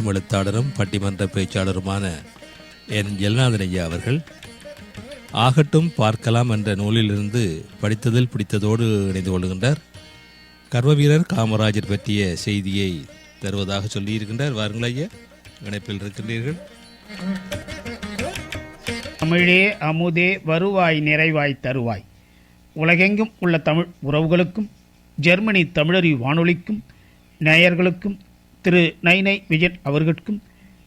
எழுத்தாளரும் பட்டிமன்ற பேச்சாளருமான என் ஜெல்நாதன் ஐயா அவர்கள் ஆகட்டும் பார்க்கலாம் என்ற நூலிலிருந்து படித்ததில் பிடித்ததோடு இணைந்து கொள்கின்றார். கர்மவீரர் காமராஜர் பற்றிய செய்தியை தருவதாக சொல்லியிருக்கின்றார். வாருங்கள் ஐயா இணைப்பில் இருக்கின்றீர்கள். தமிழே அமுதே வருவாய் நிறைவாய் தருவாய். உலகெங்கும் உள்ள தமிழ் உறவுகளுக்கும் ஜெர்மனி தமிழறி வானொலிக்கும் நேயர்களுக்கும் திரு நைனை விஜயன் அவர்களுக்கும்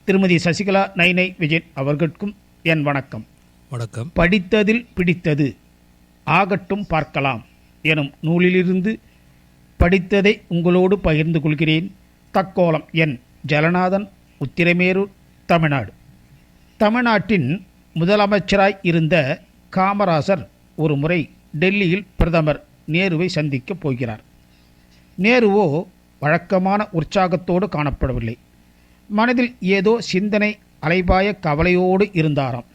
திருமதி சசிகலா நைனை விஜயன் அவர்களுக்கும் என் வணக்கம். வணக்கம். படித்ததில் பிடித்தது. ஆகட்டும் பார்க்கலாம் எனும் நூலிலிருந்து படித்ததை உங்களோடு பகிர்ந்து கொள்கிறேன். தக்கோலம் என் ஜலநாதன் உத்திரமேரூர் தமிழ்நாடு. தமிழ்நாட்டின் முதலமைச்சராய் இருந்த காமராசர் ஒரு முறை டெல்லியில் பிரதமர் நேருவை சந்திக்கப் போகிறார். நேருவோ வழக்கமான உற்சாகத்தோடு காணப்படவில்லை. மனதில் ஏதோ சிந்தனை அலைபாய கவலையோடு இருந்தாராம்.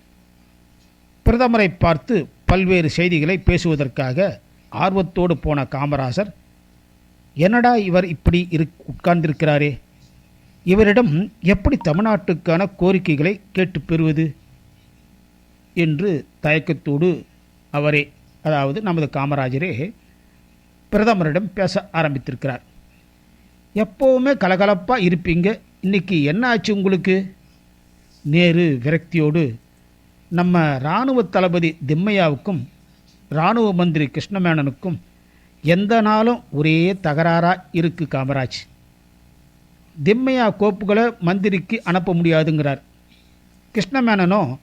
பிரதமரை பார்த்து பல்வேறு செய்திகளை பேசுவதற்காக ஆர்வத்தோடு போன காமராசர் என்னடா இவர் இப்படி இரு உட்கார்ந்திருக்கிறாரே? இவரிடம் எப்படி தமிழ்நாட்டுக்கான கோரிக்கைகளை கேட்டு பெறுவது? என்று தயக்கத்தோடு அவரே அதாவது நமது காமராஜரே பிரதமரிடம் பேச ஆரம்பித்திருக்கிறார். எப்போவுமே கலகலப்பாக இருப்பீங்க. இன்னைக்கு என்ன ஆச்சு உங்களுக்கு? நேரு விரக்தியோடு நம்ம இராணுவ தளபதி திம்மையாவுக்கும் இராணுவ மந்திரி கிருஷ்ணமேனனுக்கும் எந்த நாளும் ஒரே தகராறாக இருக்குது காமராஜ். திம்மையா கோப்புகளை மந்திரிக்கு அனுப்ப முடியாதுங்கிறார். கிருஷ்ணமேனனோ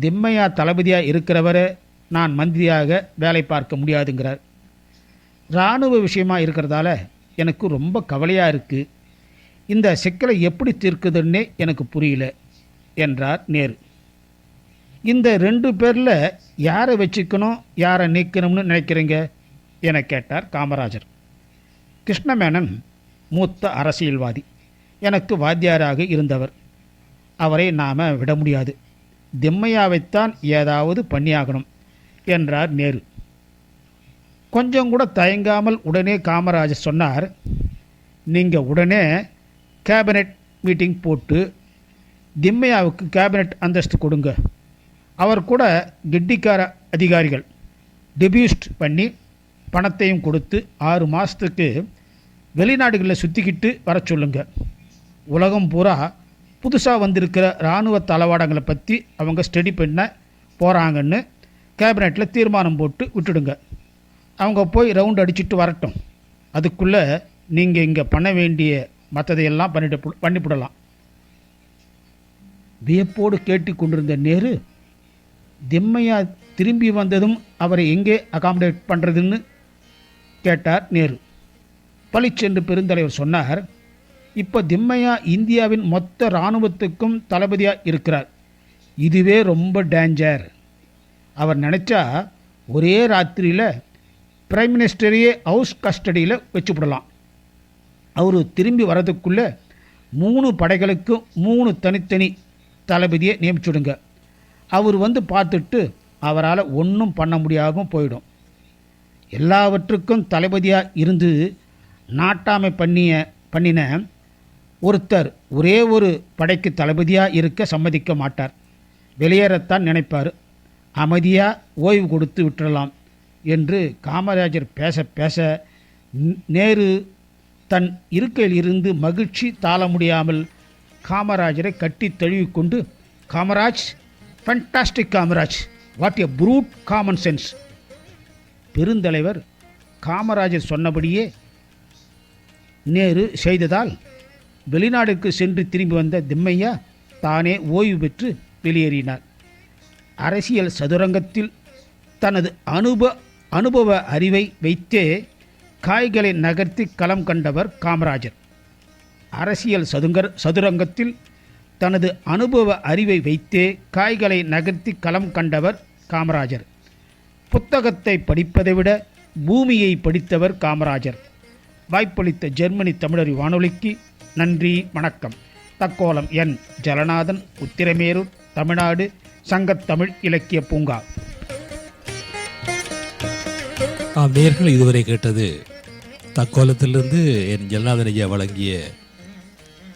திம்மையா தளபதியாக இருக்கிறவரை நான் மந்திரியாக வேலை பார்க்க முடியாதுங்கிறார். இராணுவ விஷயமாக இருக்கிறதால எனக்கு ரொம்ப கவலையாக இருக்குது இந்த சிக்கலை எப்படி தீர்க்குதுன்னே எனக்கு புரியல என்றார் நேரு. இந்த ரெண்டு பேரில் யாரை வச்சுக்கணும் யாரை நீக்கணும்னு நினைக்கிறீங்க? என கேட்டார் காமராஜர். கிருஷ்ணமேனன் மூத்த அரசியல்வாதி எனக்கு வாத்தியாராக இருந்தவர். அவரை நாம் விட முடியாது. திம்மையாவைத்தான் ஏதாவது பண்ணியாகணும் என்றார் நேரு. கொஞ்சம் கூட தயங்காமல் உடனே காமராஜர் சொன்னார் நீங்கள் உடனே கேபினெட் மீட்டிங் போட்டு திம்மையாவுக்கு கேபினெட் அந்தஸ்து கொடுங்க. அவர் கூட கெட்டிக்கார அதிகாரிகள் டெபியூஸ்ட் பண்ணி பணத்தையும் கொடுத்து ஆறு மாதத்துக்கு வெளிநாடுகளில் சுற்றிக்கிட்டு வர சொல்லுங்க. உலகம் பூரா புதுசாக வந்திருக்கிற இராணுவ தளவாடங்களை பற்றி அவங்க ஸ்டடி பண்ண போகிறாங்கன்னு கேபினெட்டில் தீர்மானம் போட்டு விட்டுடுங்க. அவங்க போய் ரவுண்ட் அடிச்சுட்டு வரட்டும். அதுக்குள்ளே நீங்கள் இங்கே பண்ண வேண்டிய மற்றதையெல்லாம் பண்ணிட்டு பண்ணிவிடலாம் வியப்போடு கேட்டு கொண்டிருந்த நேரு திம்மையா திரும்பி வந்ததும் அவரை எங்கே அகாமடேட் பண்ணுறதுன்னு கேட்டார் நேரு. பளிச்சென்று பெருந்தலைவர் சொன்னார் இப்போ திம்மையா இந்தியாவின் மொத்த இராணுவத்துக்கும் தளபதியாக இருக்கிறார். இதுவே ரொம்ப டேஞ்சர் அவர் நினச்சா ஒரே ராத்திரியில் பிரைம் மினிஸ்டரையே ஹவுஸ் கஸ்டடியில் வச்சுவிடலாம் அவர் திரும்பி வரதுக்குள்ளே மூணு படைகளுக்கும் மூணு தனித்தனி தளபதியை நியமிச்சுடுங்க. அவர் வந்து பார்த்துட்டு அவரால் ஒன்றும் பண்ண முடியாமல் போயிடும். எல்லாவற்றுக்கும் தளபதியாக இருந்து நாட்டாமை பண்ணிய பண்ணின ஒருத்தர் ஒரே ஒரு படைக்கு தளபதியாக இருக்க சம்மதிக்க மாட்டார். வெளியேறத்தான் நினைப்பார். அமைதியாக ஓய்வு கொடுத்து விட்டுடலாம் என்று காமராஜர் பேச பேச நேரு தன் இருக்கையில் இருந்து மகிழ்ச்சி தாள முடியாமல் காமராஜரை கட்டி தழுவிக்கொண்டு Kamaraj fantastic Kamaraj what a brute common sense பெருந்தலைவர் காமராஜர் சொன்னபடியே நேரு செய்ததால் வெளிநாடுக்கு சென்று திரும்பி வந்த திம்மையா தானே ஓய்வு பெற்று வெளியேறினார். அரசியல் சதுரங்கத்தில் தனது அனுப அனுபவ அறிவை வைத்தே காய்களை நகர்த்தி களம் கண்டவர் காமராஜர். அரசியல் சதுங்கர் சதுரங்கத்தில் தனது அனுபவ அறிவை வைத்தே காய்களை நகர்த்தி களம் கண்டவர் காமராஜர். புத்தகத்தை படிப்பதை விட பூமியை படித்தவர் காமராஜர். வாய்ப்பளித்த ஜெர்மனி தமிழறி வானொலிக்கு நன்றி வணக்கம். தக்கோலம் என். ஜலநாதன் உத்திரமேரூர் தமிழ்நாடு சங்கத்தமிழ் இலக்கிய பூங்கா. ஆம் நேர்கள் இதுவரை கேட்டது தக்கோலத்திலிருந்து என் ஜெல்நாதன் ஐயா வழங்கிய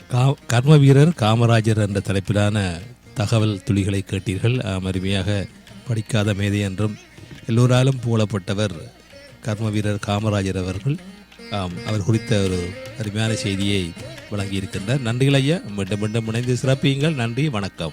கா கர்ம வீரர் காமராஜர் என்ற தலைப்பிலான தகவல் துளிகளை கேட்டீர்கள். ஆம், அருமையாக படிக்காத மேதை என்றும் எல்லோராலும் புகழப்பட்டவர் கர்ம வீரர் காமராஜர் அவர்கள். ஆம் அவர் குறித்த ஒரு அருமையான செய்தியை வழங்கியிருக்கின்றார். நன்றிகள் ஐயா. மீண்டும் மீண்டும் இணைந்து சிறப்பியுங்கள். நன்றி வணக்கம்.